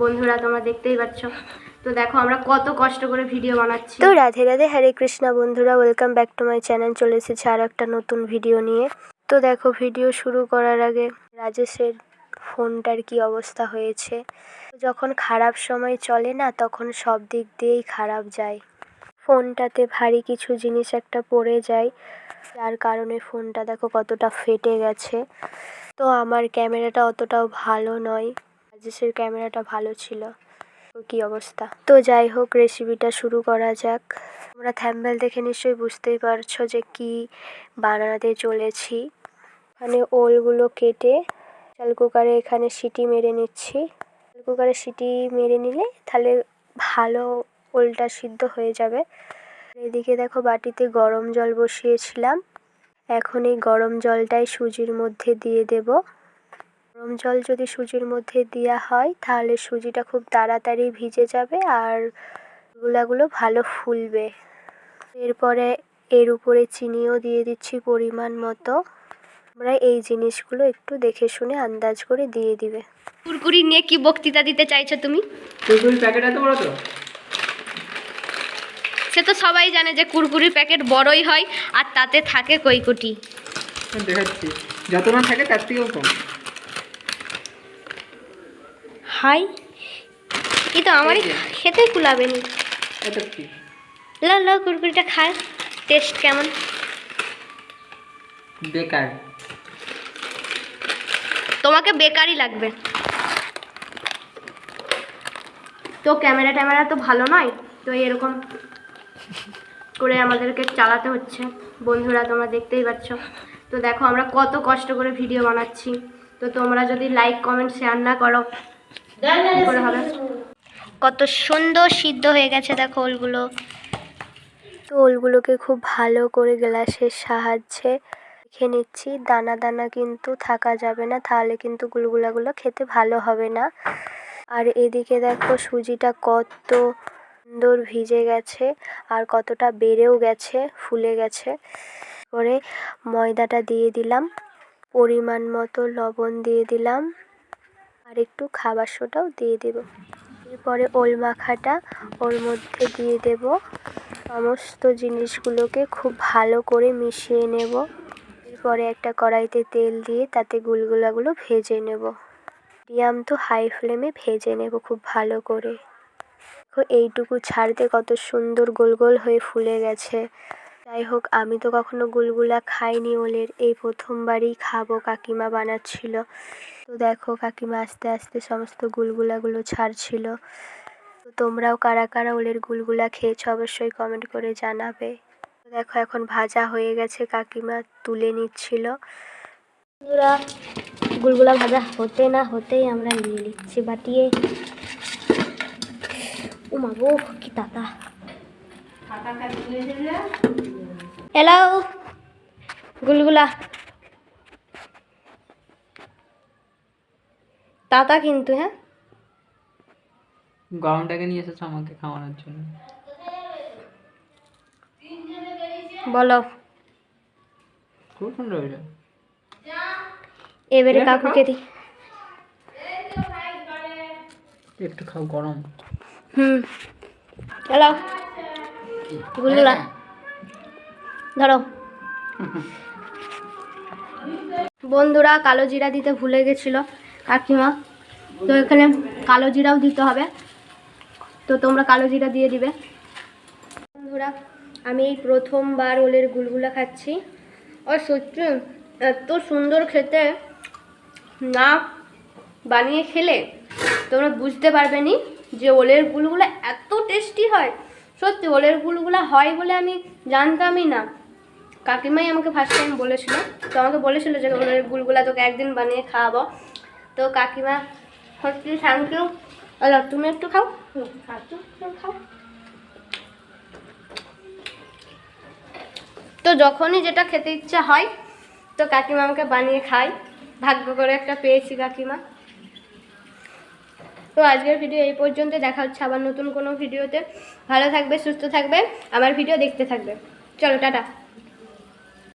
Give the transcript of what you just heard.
বন্ধুরা, তোমরা দেখতেই পাচ্ছ। তো দেখো, আমরা কত কষ্ট করে ভিডিও বানাচ্ছি। তো রাধে রাধে, হরে কৃষ্ণা বন্ধুরা welcome back to my channel চলে এসেছে আর একটা নতুন ভিডিও নিয়ে। তো দেখো ভিডিও শুরু করার আগে রাজেশের ফোনটার কি অবস্থা হয়েছে। যখন খারাপ সময় চলে না, তখন সব দিক দিয়েই খারাপ যায়। ফোনটাতে ভারী কিছু জিনিস একটা পড়ে যায়। যার কারণে ফোনটা দেখো কতটা ফেটে গেছে। তো আমার ক্যামেরাটা অতটাও ভালো নয়। রাজেশের ক্যামেরাটা ভালো ছিল। কী অবস্থা? তো যাই হোক রেসিপিটা শুরু করা যাক। তোমরা থ্যাম্বেল দেখে নিশ্চয়ই বুঝতেই পারছ যে কি বানাতে চলেছি। এখানে ওলগুলো কেটে চাল কুকারে এখানে সিটি মেরে নিচ্ছি। চাল কুকারে সিটি মেরে নিলে তাহলে ভালো ওলটা সিদ্ধ হয়ে যাবে। এদিকে দেখো বাটিতে গরম জল বসিয়েছিলাম। এখন এই গরম জলটাই সুজির মধ্যে দিয়ে দেব। গরম জল যদি সুজির মধ্যে দেওয়া হয় তাহলে সুজিটা খুব তাড়াতাড়ি ভিজে যাবে আর গুলাগুলো ভালো ফুলবে। এরপরে এর উপরে চিনিও দিয়ে দিচ্ছি পরিমাণ মতো। আমরা এই জিনিসগুলো একটু দেখে শুনে আন্দাজ করে দিয়ে দিবে। কুরকুরি নিয়ে কি বক্তৃতা দিতে চাইছো তুমি? কুরকুরির প্যাকেট এত বড় তো? সে তো সবাই জানে যে কুরকুরির প্যাকেট বড়ই হয় আর তাতে থাকে কইকুটি হ্যাঁ, দেখাচ্ছি। যত না থাকে তার থেকেও কম। হাই এই তো আমারই যে। খেতেই কুলাবে নি ল ল কুরকুরিটা খায় টেস্ট কেমন? বেকার। তোমাকে বেকারই লাগবে। তো ক্যামেরা ট্যামেরা তো ভালো নয় তো এরকম করে আমাদেরকে চালাতে হচ্ছে। বন্ধুরা তোমরা দেখতেই পাচ্ছ। তো দেখো আমরা কত কষ্ট করে ভিডিও বানাচ্ছি। তো তোমরা যদি লাইক কমেন্ট শেয়ার না করো করে হবে? কত সুন্দর সিদ্ধ হয়ে গেছে দেখো ওলগুলো। তো ওলগুলোকে খুব ভালো করে গ্লাসের সাহায্যে রেখে নিচ্ছি। দানা দানা কিন্তু থাকা যাবে না তাহলে কিন্তু গুলগুলাগুলো খেতে ভালো হবে না। আর এদিকে দেখো সুজিটা কত সুন্দর ভিজে গেছে আর কতটা বেড়েও গেছে ফুলে গেছে। করে ময়দাটা দিয়ে দিলাম পরিমাণ মতো লবণ দিয়ে দিলাম। আর একটু খাবার সোডাও দিয়ে দেব। এরপরে ওল মাখাটা ওর মধ্যে দিয়ে দেব। সমস্ত জিনিসগুলোকে খুব ভালো করে মিশিয়ে নেব। এরপরে একটা কড়াইতে তেল দিয়ে তাতে গুলগুলাগুলো ভেজে নেব। মিডিয়াম তো হাই ফ্লেমে ভেজে নেব খুব ভালো করে। দেখো, এইটুকু ছাড়তে কত সুন্দর গোল গোল হয়ে ফুলে গেছে। যাই হোক, আমি তো কখনো গুলগুলা খাইনি ওলের। এই প্রথমবারই খাব কাকিমা বানাচ্ছিল। তো দেখো কাকিমা আস্তে আস্তে সমস্ত গুলগুলাগুলো ছাড়ছিল। তো তোমরাও কারা কারা ওলের গুলগুলা খেয়েছো অবশ্যই কমেন্ট করে জানাবে। তো দেখো এখন ভাজা হয়ে গেছে কাকিমা তুলে নিচ্ছিল। গুলগুলা ভাজা হতে না হতেই আমরা নিয়ে নিচ্ছি বাটিয়ে। ও মা গো কি তাতা। গুলগুলা। তাতা কিন্তু হ্যাঁ? গরমটাকে নিয়ে এসেছ আমাকে খাওয়ানোর জন্য। বলো। খুব সুন্দর হয়েছে। এবারে কাকুকে দি। একটু খাও গরম। হুম। হ্যালো গুলগুলা ধরো। বন্ধুরা কালো জিরা দিতে ভুলে গেছিল। কাকিমা, তো এখানে কালো জিরাও দিতে হবে। তো তোমরা কালো জিরা দিয়ে দিবে। বন্ধুরা, আমি এই প্রথমবার ওলের গুলগুলা খাচ্ছি। ও সত্যি, এত সুন্দর খেতে। না বানিয়ে খেলে তোমরা বুঝতে পারবে নি যে ওলের গুলগুলো এত টেস্টি হয়। সত্যি, ওলের গুলগুলো হয় বলে আমি জানতামই না। কাকিমাই আমাকে ফার্স্ট টাইম বলেছিল। তো আমাকে বলেছিল যে ওলের গুলগুলা তোকে একদিন বানিয়ে খাওয়াবো। তো কাকিমা সত্যি থ্যাংক ইউ আচ্ছা তুমি একটু খাও। খাও তো, যখনই যেটা খেতে ইচ্ছা হয় তো কাকিমা আমাকে বানিয়ে খায়। ভাগ্য করে একটা পেয়েছি কাকিমা। তো আজকের ভিডিও এই পর্যন্ত দেখা হচ্ছে আবার নতুন কোনো ভিডিওতে। ভালো থাকবে সুস্থ থাকবে আমার ভিডিও দেখতে থাকবে। চলো টাটা।